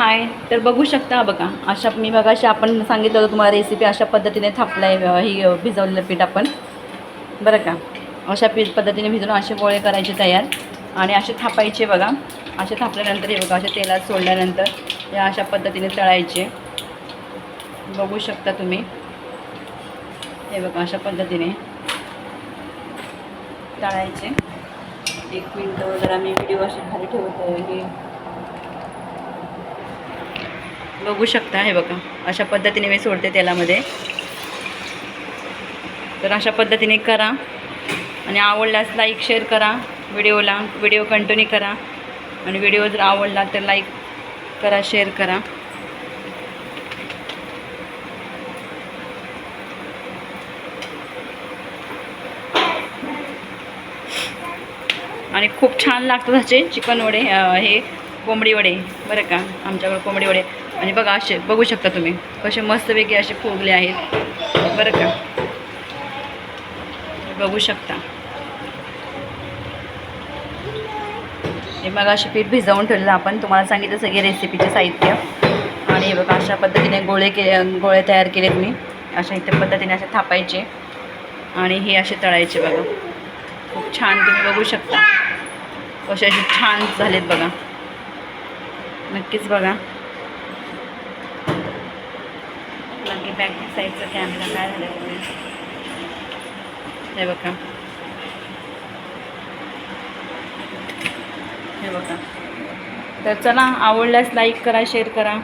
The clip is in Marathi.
हाय तर बघू शकता बघा. अशा मी बघा अशी आपण सांगितलं होतं तुम्हाला रेसिपी अशा पद्धतीने थापलं आहे ही भिजवलेलं पीठ आपण. बरं का? अशा पीठ पद्धतीने भिजवून असे गोळे करायचे तयार. आणि असे थापायचे बघा. असे थापल्यानंतर हे बघा असे तेलात सोडल्यानंतर हे अशा पद्धतीने तळायचे. बघू शकता तुम्ही. हे बघा अशा पद्धतीने तळायचे. एक मिनटं जरा मी व्हिडिओ असे खाली ठेवतो. हे बघू शकता हे बघा. अशा पद्धतीने मी सोडते तेलामध्ये. तर अशा पद्धतीने करा. आणि आवडल्यास लाईक शेअर करा व्हिडिओला. व्हिडिओ कंटिन्यू करा. आणि व्हिडिओ जर आवडला तर लाईक करा शेअर करा. आणि खूप छान लागतात ह्याचे चिकन वडे हे. कोंबडी वडे बरं का? आमच्याकडे कोंबडी वडे. आणि बघा असे बघू शकता तुम्ही. कसे मस्तपैकी असे फुगले आहेत. बरं का? बघू शकता. हे मग असे पीठ भिजवून ठेवलेलं आपण. तुम्हाला सांगितलं सगळे रेसिपीचे साहित्य. आणि हे बघा अशा पद्धतीने गोळे केले गोळे तयार केलेत मी. अशा इथे पद्धतीने असे थापायचे. आणि हे असे तळायचे बघा. खूप छान तुम्ही बघू शकता. कसे असे छान झालेत बघा. नक्कीच बघा. बाकी बॅक साईडचा कॅमेरा काय झाला हे बघा. हे बघा. तर चला आवडल्यास लाईक करा शेअर करा.